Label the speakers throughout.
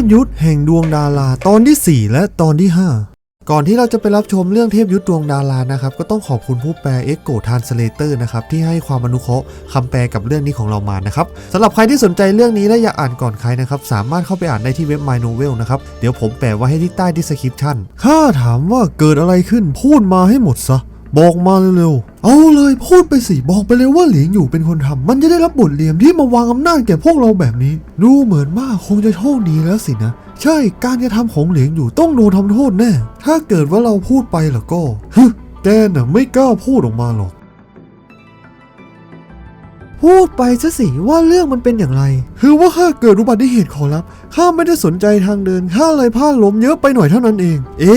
Speaker 1: พยุทธแห่งดวงดาราตอนที่ 4 และตอนที่ 5 ก่อนที่เราจะไปรับชมเรื่องเทพยุทธดวงดารานะครับก็ต้องขอบคุณผู้แปล e อ็กโกทานสเลเตอร์นะครับที่ให้ความอนุเคราะห์คำแปลกับเรื่องนี้ของเรามานะครับสำหรับใครที่สนใจเรื่องนี้และอยากอ่านก่อนใครนะครับสามารถเข้าไปอ่านได้ที่เว็บ My Novel นะครับเดี๋ยวผมแปะไว้ให้ที่ใต้ description ข้าถามว่าเกิดอะไรขึ้นพูดมาให้หมดซะ บอกมาเร็วๆ เอาเลยพูดไปสิบอกไปเลยว่าเหลียงอยู่เป็นคนทำมันจะได้รับบทเรียมที่มาวางอำนาจแก่พวกเราแบบนี้ ดูเหมือนว่าคงจะโชคดีแล้วสินะ ใช่การกระทำของเหลียงอยู่ต้องโดนทำโทษแน่ ถ้าเกิดว่าเราพูดไปล่ะก็ฮึแกน่ะไม่กล้าพูดออกมาหรอก พูดไปซะสิว่าเรื่องมันเป็นอย่างไร คือว่าข้าเกิดอุบัติเหตุขอรับข้าไม่ได้สนใจทางเดินข้าเลยพลาดล้มเยอะไปหน่อยเท่านั้นเอง เอ๊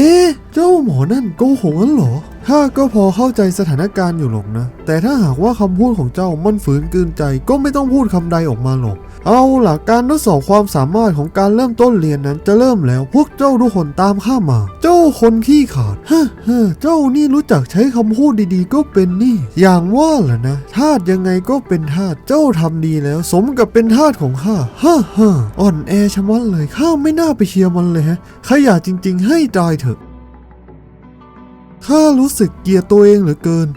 Speaker 1: เจ้าหมอนั่นโกหกงั้นเหรอ ข้าก็พอเข้าใจสถานการณ์อยู่หรอกนะ แต่ถ้าหากว่าคำพูดของเจ้ามันฝืนเกินใจก็ไม่ต้องพูดคำใดออกมาหรอก เอาล่ะการทดสอบความสามารถของการเริ่มต้นเรียนนั้นจะเริ่มแล้ว พวกเจ้าทุกคนตามข้ามา เจ้าคนขี้ขาดฮ่าฮ่าเจ้านี่รู้จักใช้คำพูดดีๆ ก็เป็นนี่ อย่างว่าแหละนะทาสยังไงก็เป็นทาสเจ้าทำดีแล้ว สมกับเป็นทาสของข้าฮ่าฮ่าอ่อนแอชะมัดเลยข้าไม่น่าไปเชียร์มันเลยฮะขยะจริง ๆ ให้ตายเถอะ ข้ารู้สึกเกลียดตัวเองเหลือเกิน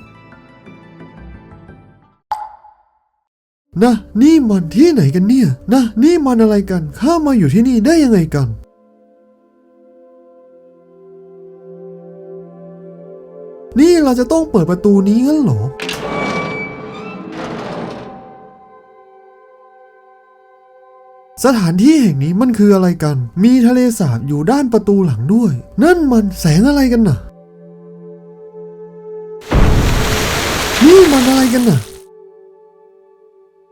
Speaker 1: นะ นี่มันที่ไหนกันเนี่ย นะ นี่มันอะไรกัน ข้ามาอยู่ที่นี่ได้ยังไงกัน นี่เราจะต้องเปิดประตูนี้งั้นเหรอ สถานที่แห่งนี้มันคืออะไรกัน มีทะเลสาบอยู่ด้านประตูหลังด้วย นั่นมันแสงอะไรกันน่ะ มันอะไรกันน่ะ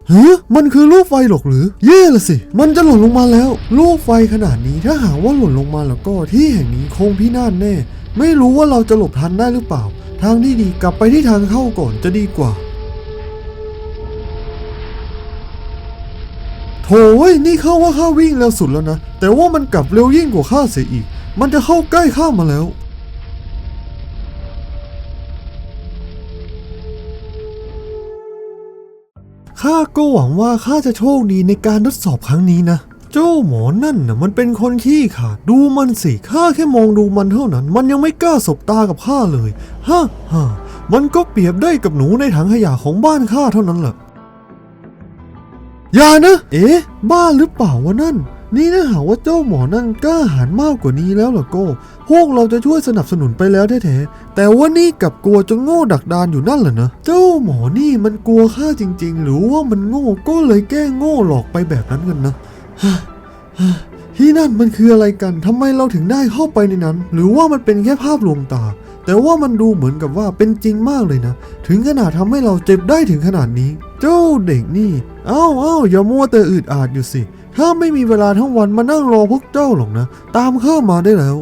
Speaker 1: เฮ้ยมันคือลูกไฟหรอกหรือ เย่ละสิ มันจะหล่นลงมาแล้ว ลูกไฟขนาดนี้ถ้าหากว่าหล่นลงมาแล้วก็ที่แห่งนี้คงพินาศแน่ ไม่รู้ว่าเราจะหลบทันได้หรือเปล่า ทางที่ดีกลับไปที่ทางเข้าก่อนจะดีกว่า โถ่นี่เข้าว่าข้าวิ่งเร็วสุดแล้วนะ แต่ว่ามันกลับเร็วยิ่งกว่าข้าเสียอีก มันจะเข้าใกล้ข้ามาแล้ว ข้าก็หวังว่าข้าจะโชคดีในการทดสอบครั้งนี้นะ เจ้าหมอนั่นน่ะมันเป็นคนขี้ขาดดูมันสิข้าแค่มองดูมันเท่านั้น มันยังไม่กล้าสบตากับข้าเลยฮ่าฮ่ามันก็เปรียบได้กับหนูในถังขยะของบ้านข้าเท่านั้นแหละอย่านะ เอ๊ะ บ้าหรือเปล่าวะนั่น นี่ถ้าหากว่าเจ้าหมอนั่นกล้าหาญมากกว่านี้แล้วล่ะก็พวกเราจะช่วยสนับสนุนไปแล้วแท้ๆ แต่ว่านี่กลับกลัวจะโง่ดักดานอยู่นั่นแหละนะ เจ้าหมอนี่มันกลัวข้าจริง ๆ หรือว่ามันโง่ก็เลยแกล้งโง่หลอกไปแบบนั้นกันนะที่นั่นมันคืออะไรกันทำไมเราถึงได้เข้าไปในนั้น หรือว่ามันเป็นแค่ภาพลวงตา แต่ว่ามันดูเหมือนกับว่าเป็นจริงมากเลยนะ ถึงขนาดทำให้เราเจ็บได้ถึงขนาดนี้ เจ้าเด็กนี่ เอ้าเอ้าอย่ามัวแต่อืดอาดอยู่สิ ถ้าไม่มีเวลาทั้งวันมานั่งรอพวกเจ้าหรอกนะ ตามข้ามาได้แล้ว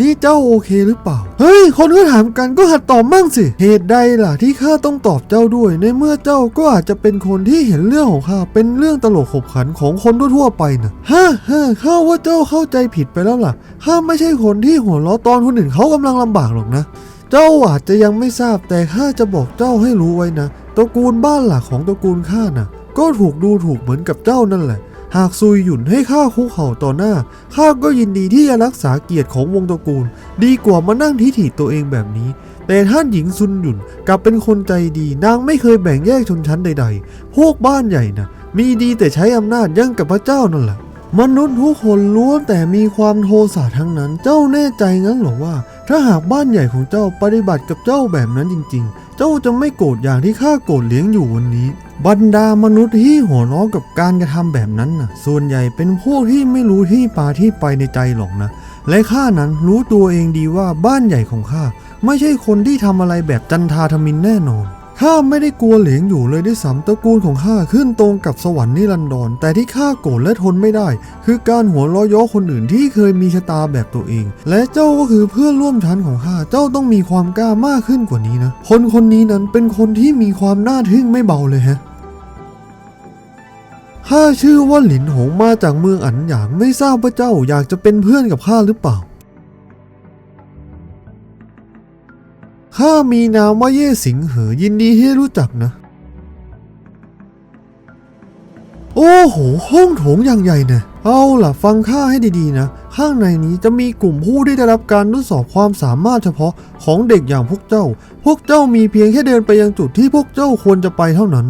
Speaker 1: นี่เจ้าโอเคหรือเปล่า เฮ้ย คนก็ถามกันก็หัดตอบมั่งสิ เหตุใดล่ะที่ข้าต้องตอบเจ้าด้วย ในเมื่อเจ้าก็อาจจะเป็นคนที่เห็นเรื่องของข้าเป็นเรื่องตลกขบขันของคนทั่วไปนะฮ่าฮ่าข้าว่าเจ้าเข้าใจผิดไปแล้วล่ะ ข้าไม่ใช่คนที่หัวเราะตอนคนอื่นเขากำลังลำบากหรอกนะ เจ้าอาจจะยังไม่ทราบแต่ข้าจะบอกเจ้าให้รู้ไว้นะ ตระกูลบ้านหลักของตระกูลข้าน่ะ ก็ถูกดูถูกเหมือนกับเจ้านั่นแหละ หากซุยหยุ่นให้ข้าคุกเข่าต่อหน้าข้าก็ยินดีที่จะรักษาเกียรติของวงตระกูล ดีกว่ามานั่งทิฐิตัวเองแบบนี้ แต่ท่านหญิงซุนหยุ่นกลับเป็นคนใจดี นางไม่เคยแบ่งแยกชนชั้นใด ๆ พวกบ้านใหญ่น่ะ มีดีแต่ใช้อำนาจยั่งกับพระเจ้านั่นแหละ มนุษย์ทุกคนล้วนแต่มีความโทสะทั้งนั้น เจ้าแน่ใจงั้นหรอว่า ถ้าหากบ้านใหญ่ของเจ้าปฏิบัติกับเจ้าแบบนั้นจริง ๆ เจ้าจะไม่โกรธอย่างที่ข้าโกรธเลี้ยงอยู่วันนี้ บรรดามนุษย์ที่หัวเราะกับการกระทำแบบนั้นน่ะ ส่วนใหญ่เป็นพวกที่ไม่รู้ที่ปาที่ไปในใจหรอกนะ และข้านั้นรู้ตัวเองดีว่าบ้านใหญ่ของข้าไม่ใช่คนที่ทำอะไรแบบจันทาทมินแน่นอน ข้าไม่ได้กลัวเหลียงอยู่เลยด้วยซ้ำตระกูลของข้าขึ้นตรงกับสวรรค์นิรันดรแต่ที่ข้าโกรธและทนไม่ได้ คือการหัวเราะเย้อคนอื่นที่เคยมีชะตาแบบตัวเอง และเจ้าก็คือเพื่อนร่วมชั้นของข้าเจ้าต้องมีความกล้ามากขึ้นกว่านี้นะ คนคนนี้นั้นเป็นคนที่มีความน่าทึ่งไม่เบาเลยฮะข้าชื่อว่าหลินหงมาจากเมืองอันหยางไม่ทราบว่าเจ้าอยากจะเป็นเพื่อนกับข้าหรือเปล่า ข้ามีนามว่าเย่สิงเหอยินดีที่รู้จักนะ โอ้โห ห้องโถงอย่างใหญ่เนะ่ยเอาล่ะฟังข้าให้ดีๆนะ ข้างในนี้จะมีกลุ่มผู้ที่ได้รับการทดสอบความสามารถเฉพาะของเด็กอย่างพวกเจ้า พวกเจ้ามีเพียงแค่เดินไปยังจุดที่พวกเจ้าควรจะไปเท่านั้น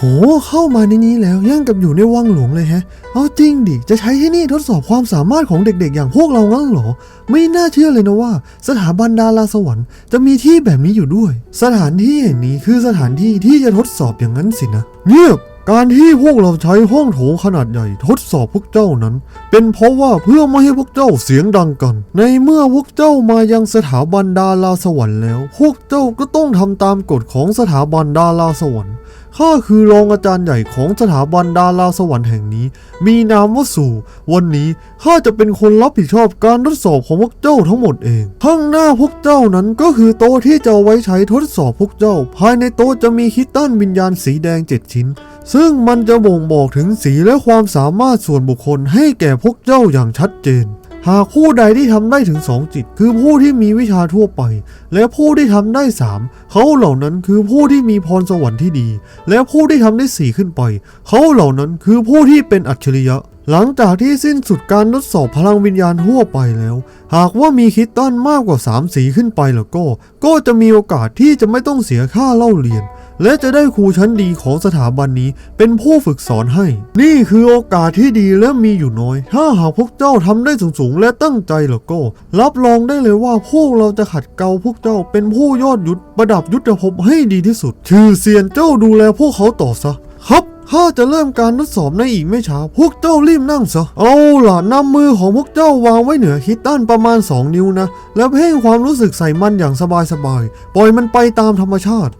Speaker 1: หเข้ามาในนี้แล้วยังกับอยู่ในวังหลวงเลยแฮะ เอาจริงดิ จะใช้ที่นี่ทดสอบความสามารถของเด็กๆ อย่างพวกเรางั้นเหรอ ไม่น่าเชื่อเลยนะว่า สถาบันดาราสวรรค์จะมีที่แบบนี้อยู่ด้วย สถานที่แห่งนี้คือสถานที่ที่จะทดสอบอย่างนั้นสินะ เงียบการที่พวกเราใช้ห้องโถงขนาดใหญ่ทดสอบพวกเจ้านั้น เป็นเพราะว่าเพื่อไม่ให้พวกเจ้าเสียงดังกัน ในเมื่อพวกเจ้ามายังสถาบันดาราสวรรค์แล้ว พวกเจ้าก็ต้องทำตามกฎของสถาบันดาราสวรรค์ ข้าคือรองอาจารย์ใหญ่ของสถาบันดาราสวรรค์แห่งนี้ มีนามว่าสู่ วันนี้ข้าจะเป็นคนรับผิดชอบการทดสอบของพวกเจ้าทั้งหมดเอง ข้างหน้าพวกเจ้านั้นก็คือโต๊ะที่จะไว้ใช้ทดสอบพวกเจ้า ภายในโต๊ะจะมีคิตตันวิญญาณสีแดงเจ็ดชิ้น ซึ่งมันจะบ่งบอกถึงสีและความสามารถส่วนบุคคลให้แก่พวกเจ้าอย่างชัดเจน หากผู้ใดที่ทำได้ถึง2จิต คือผู้ที่มีวิชาทั่วไป และผู้ที่ทำได้3เขาเหล่านั้นคือผู้ที่มีพรสวรรค์ที่ดี และผู้ที่ทำได้4ขึ้นไป เขาเหล่านั้นคือผู้ที่เป็นอัจฉริยะ หลังจากที่สิ้นสุดการทดสอบพลังวิญญาณทั่วไปแล้ว หากว่ามีคิดตันมากกว่า3สีขึ้นไปแล้วก็ ก็จะมีโอกาสที่จะไม่ต้องเสียค่าเล่าเรียน และจะได้ครูชั้นดีของสถาบันนี้เป็นผู้ฝึกสอนให้ นี่คือโอกาสที่ดีและมีอยู่น้อย ถ้าหากพวกเจ้าทำได้สูงๆ และตั้งใจแล้วก็ รับรองได้เลยว่าพวกเราจะขัดเกลาพวกเจ้าเป็นผู้ยอดยุทธประดับยุทธภพให้ดีที่สุดชื่อเสียนเจ้าดูแลพวกเขาต่อซะครับข้าจะเริ่มการทดสอบในอีกไม่ช้า พวกเจ้ารีบนั่งซะ เอาล่ะนำมือของพวกเจ้าวางไว้เหนือคิดตันประมาณ 2 นิ้วนะ แล้วเพ่งความรู้สึกใส่มันอย่างสบายๆ ปล่อยมันไปตามธรรมชาติ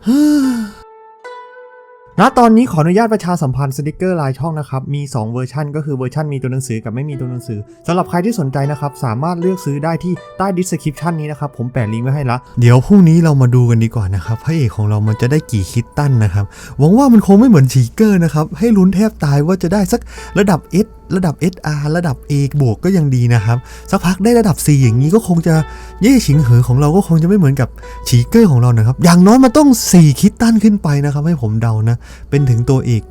Speaker 1: ณตอนนี้ขออนุญาตประชาสัมพันธ์สติกเกอร์ลายช่องนะครับ มี 2 เวอร์ชันก็คือเวอร์ชันมีตัวหนังสือกับไม่มีตัวหนังสือสำหรับใครที่สนใจนะครับ สามารถเลือกซื้อได้ที่ใต้ดิสคริปชันนี้นะครับ ผมแปะลิงก์ไว้ให้ละ เดี๋ยวพรุ่งนี้เรามาดูกันดีกว่านะครับพระเอกของเรามันจะได้กี่คิดตั้นนะครับหวังว่ามันคงไม่เหมือนชีเกอร์นะครับให้ลุ้นแทบตายว่าจะได้สักระดับ S ระดับ SR ระดับ A บวกก็ยังดีนะครับ สักพักได้ระดับ C อย่างนี้ก็คงจะเย่ฉิงเหอของเราก็คงจะไม่เหมือนกับฉีเกอร์ของเรานะครับ อย่างน้อยมันต้อง 4 คิดตั้นขึ้นไปนะครับ ให้ผมเดานะ เป็นถึงตัวเอก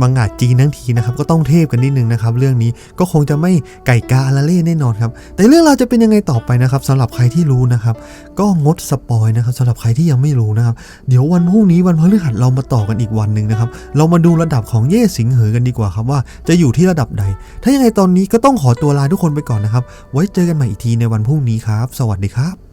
Speaker 1: มังงะจีนทั้งทีนะครับก็ต้องเทพกันนิดนึงนะครับเรื่องนี้ก็คงจะไม่ไก่กาอาราเล่แน่นอนครับแต่เรื่องราวจะเป็นยังไงต่อไปนะครับสำหรับใครที่รู้นะครับก็งดสปอยนะครับสำหรับใครที่ยังไม่รู้นะครับเดี๋ยววันพรุ่งนี้วันพฤหัสเรามาต่อกันอีกวันหนึ่งนะครับเรามาดูระดับของเย่สิงเหอกันดีกว่าครับว่าจะอยู่ที่ระดับใด ถ้ายังไงตอนนี้ก็ต้องขอตัวลาทุกคนไปก่อนนะครับไว้เจอกันใหม่อีกทีในวันพรุ่งนี้ครับ สวัสดีครับ